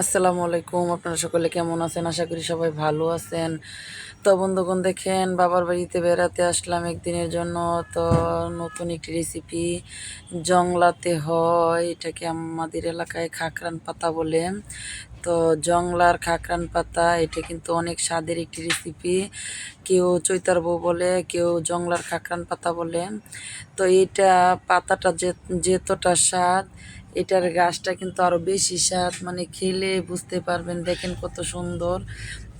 আসসালামু আলাইকুম, আপনারা সকলে কেমন আছেন? আশা করি সবাই ভালো আছেন। তো বন্ধুগণ, দেখেন, বাবার বাড়িতে বেড়াতে আসলাম একদিনের জন্য। তো নতুন একটি রেসিপি জংলাতে হয়। এটাকে আমাদের এলাকায় খাকরান পাতা বলে। তো জংলার খাকরান পাতা, এটা কিন্তু অনেক স্বাদের একটি রেসিপি কেউ চৈতার বউ বলে, কেউ জংলার খাকরান পাতা বলে। তো এটা পাতাটা যে যেতটা স্বাদ এটার গাছটা কিন্তু আরও বেশি স্বাদ মানে খেলে বুঝতে পারবেন, দেখেন কত সুন্দর।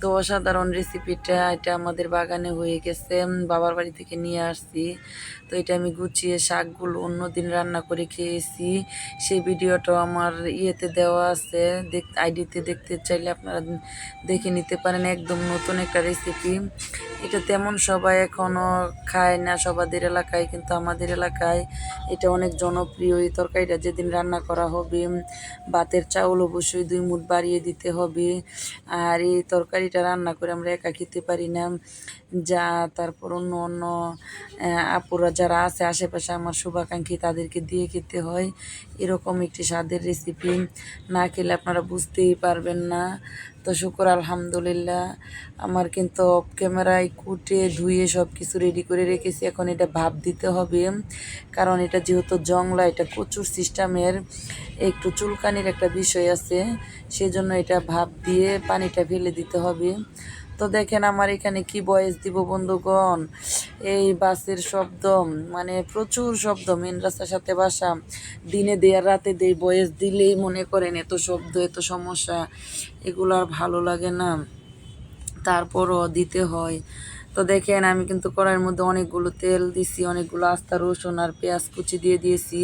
তো অসাধারণ রেসিপিটা এটা আমাদের বাগানে হয়ে গেছে বাবার বাড়ি থেকে নিয়ে আসছি। তো এটা আমি গুছিয়ে শাকগুলো অন্যদিন রান্না করে খেয়েছি। সেই ভিডিওটাও আমার ইয়েতে দেওয়া আছে, দেখ, আইডিতে দেখতে চাইলে আপনারা দেখে নিতে পারেন, একদম নতুন একটা রেসিপি এটা তেমন সবাই এখনও খায় না, সবাদের এলাকায়, কিন্তু আমাদের এলাকায় এটা অনেক জনপ্রিয় এই তরকারিটা। যেদিন রান্না করা হবে ভাতের চাউল অবশ্যই দুই মুঠ বাড়িয়ে দিতে হবে। আর এই তরকারিটা রান্না করে আমরা একা খেতে পারি না। যা, তারপর অন্য অন্য আপুরা যারা আছে, আশেপাশে আমার শুভাকাঙ্ক্ষী, তাদেরকে দিয়ে খেতে হয়। এরকম একটি স্বাদের রেসিপি না খেলে আপনারা বুঝতেই পারবেন না। তো শুকর আলহামদুলিল্লাহ। আমার কিন্তু অফ ক্যামেরায় কুটে, ধুয়ে সব কিছু রেডি করে রেখেছি। এখন এটা ভাব দিতে হবে। কারণ এটা যেহেতু জংলা, এটা কচুর সিস্টেমের একটু চুলকানির একটা বিষয় আছে। সেজন্য এটা ভাব দিয়ে পানিটা ফেলে দিতে হবে। তো দেখেন আমার এখানে কি বয়স দিব বন্ধুগণ? এই বাসের শব্দ মানে প্রচুর শব্দ। মেন রাস্তার সাথে বাসা, দিনে দেয়, রাতে দেয় বয়স দিলেই মনে করেন এত শব্দ, এত সমস্যা। এগুলো আর ভালো লাগে না। তারপরও দিতে হয়। তো দেখেন, আমি কিন্তু কড়াইয়ের মধ্যে অনেকগুলো তেল দিছি, অনেকগুলো আস্তা, রসুন আর পেঁয়াজ কুচি দিয়ে দিয়েছি।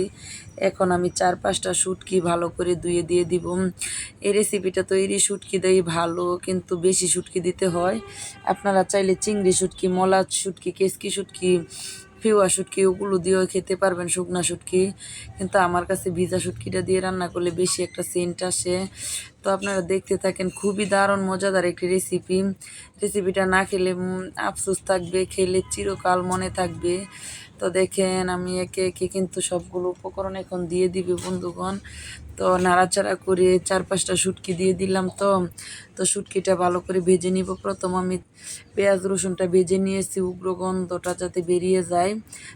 এখন আমি চার পাঁচটা শুটকি ভালো করে ধুয়ে দিয়ে দিব। এই রেসিপিটা তৈরি শুটকি দেই ভালো, কিন্তু বেশি শুটকি দিতে হয়। আপনারা চাইলে চিংড়ি শুটকি মলা শুটকি, কেসকি শুটকি ফিওয়া শুটকি ওগুলো দিয়েও খেতে পারবেন, শুকনা শুটকি কিন্তু আমার কাছে ভিজা শুটকিটা দিয়ে রান্না করলে বেশি একটা সেন্ট আসে। তো আপনারা দেখতে থাকেন, খুবই দারুণ, মজাদার একটি রেসিপি রেসিপিটা না খেলে আফসোস থাকবে, খেলে চিরকাল মনে থাকবে। তো দেখেন আমি একে একে কিন্তু সবগুলো উপকরণ এখন দিয়ে দিবে বন্ধুগণ। তো নাড়াচাড়া করে চার পাঁচটা শুটকি দিয়ে দিলাম তো। তো শুটকিটা ভালো করে ভেজে নিব। প্রথম আমি পেঁয়াজ, রসুনটা ভেজে নিয়েছি, উগ্র গন্ধটা যাতে বেরিয়ে যায়।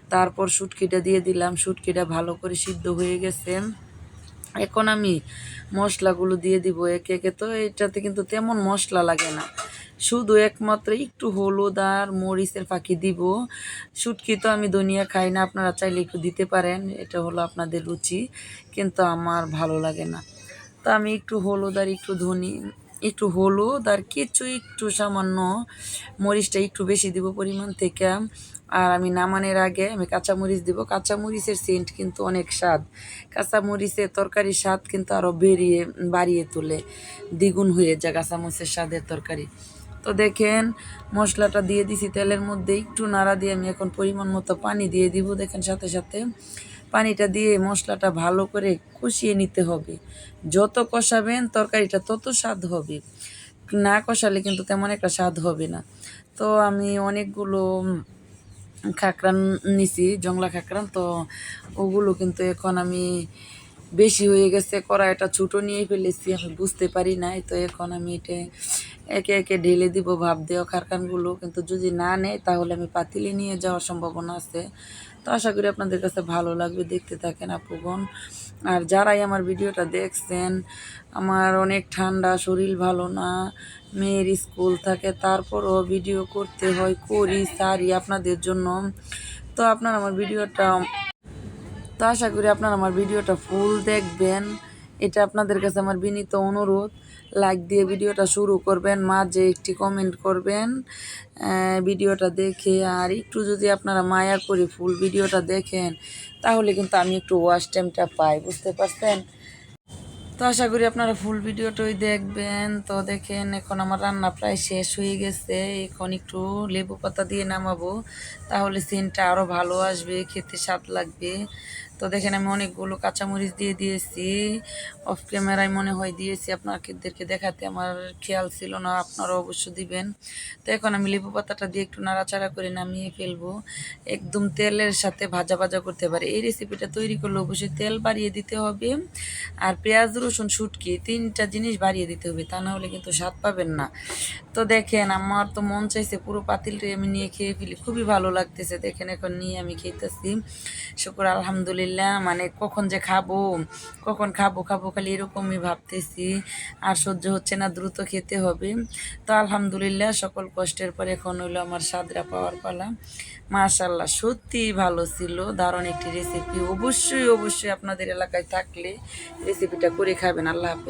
তারপর শুটকিটা দিয়ে দিলাম। শুটকিটা ভালো করে সিদ্ধ হয়ে গেছে। এখন আমি মশলাগুলো দিয়ে দিব একে একে। তো এটাতে কিন্তু তেমন মশলা লাগে না। শুধু একমাত্র একটু হলুদ আর মরিচের ফাঁকি দিব। শুটকি তো আমি ধনিয়া খাই না, আপনারা চাইলে একটু দিতে পারেন, এটা হলো আপনাদের রুচি, কিন্তু আমার ভালো লাগে না। তো আমি একটু হলুদ আর একটু ধনি, একটু হলুদ আর কিছু একটু সামান্য মরিচটা একটু বেশি দিব পরিমাণ থেকে। আর আমি নামানোর আগে আমি কাঁচামরিচ দিব, কাঁচামরিচের সেন্ট কিন্তু অনেক স্বাদ। কাঁচামরিচের তরকারির স্বাদ কিন্তু আরও বেরিয়ে, বাড়িয়ে তোলে, দ্বিগুণ হয়ে যায় কাঁচামরিচের স্বাদের তরকারি। তো দেখেন, মশলাটা দিয়ে দিছি তেলের মধ্যে, একটু নাড়া দিয়ে আমি এখন পরিমাণ মতো পানি দিয়ে দিব, দেখেন সাথে সাথে। পানিটা দিয়ে মশলাটা ভালো করে কষিয়ে নিতে হবে। যত কষাবেন তরকারিটা তত স্বাদ হবে। না কষালে কিন্তু তেমন একটা স্বাদ হবে না। তো আমি অনেকগুলো খাকরান নিছি, জংলা খাকরান, তো ওগুলো কিন্তু এখন আমি বেশি হয়ে গেছে, কড়াইটা ছোটো নিয়ে ফেলেছি, আমি বুঝতে পারি নাই, তো এখন আমি এটা একে একে ঢেলে দিব ভাব দেওয়া খারকানগুলো কিন্তু যদি না নেয়, তাহলে আমি পাতিলে নিয়ে যাওয়ার সম্ভাবনা আছে। তো আশা করি আপনাদের কাছে ভালো লাগবে দেখতে থাকেন আপুগণ। আর যারাই আমার ভিডিওটা দেখছেন, আমার অনেক ঠান্ডা, শরীর ভালো না, মেয়ের স্কুল থাকে, তারপরও ভিডিও করতে হয়, করি, সারি আপনাদের জন্য। তো আপনার আমার ভিডিওটা, তো আশা করি আপনারা আমার ভিডিওটা ফুল দেখবেন। এটা আপনাদের কাছে আমার বিনীত অনুরোধ। লাইক দিয়ে ভিডিওটা শুরু করবেন মাঝে একটি কমেন্ট করবেন ভিডিওটা দেখে আর একটু যদি আপনারা মায়া করে ফুল ভিডিওটা দেখেন, তাহলে কিন্তু আমি একটু ওয়াশ টাইমটা পাই, বুঝতে পারছেন? তো আশা করি আপনারা ফুল ভিডিওটাই দেখবেন। তো দেখেন, এখন আমার রান্না প্রায় শেষ হয়ে গেছে। এখন একটু লেবু পাতা দিয়ে নামাবো, তাহলে সিনটা আরও ভালো আসবে, খেতে স্বাদ লাগবে। তো দেখেন আমি অনেকগুলো কাঁচামরিচ দিয়ে দিয়েছি। অফ ক্যামেরায় মনে হয় দিয়েছি, আপনাদেরকে দেখাতে আমার খেয়াল ছিল না, আপনারা অবশ্য দিবেন। তো এখন আমি লেবু পাতাটা দিয়ে একটু নাড়াচাড়া করে নামিয়ে ফেলব। একদম তেলের সাথে ভাজা ভাজা করতে পারে। এই রেসিপিটা তৈরি করলে অবশ্যই তেল বাড়িয়ে দিতে হবে। আর পেঁয়াজ, রসুন, শুটকি, তিনটা জিনিস বাড়িয়ে দিতে হবে, তা না হলে কিন্তু স্বাদ পাবেন না। তো দেখেন, আমার তো মন চাইছে পুরো পাতিলটাই আমি নিয়ে খেয়ে ফেলি। খুবই ভালো লাগতেছে, দেখেন এখন নিয়ে আমি খেতেছি। শুকুর আলহামদুলিল্লাহ। মানে কখন যে খাব, কখন খাব খাব খালি এরকমই ভাবতেছি। আর সহ্য হচ্ছে না, দ্রুত খেতে হবে। তো আলহামদুলিল্লাহ, সকল কষ্টের পর এখন হইল আমার সাদরা পাওয়ার পালা। মাশাল্লাহ সত্যি ভালো ছিল, দারুণ একটি রেসিপি অবশ্যই অবশ্যই আপনাদের এলাকায় থাকলে রেসিপিটা করে খাবেন। আল্লাহ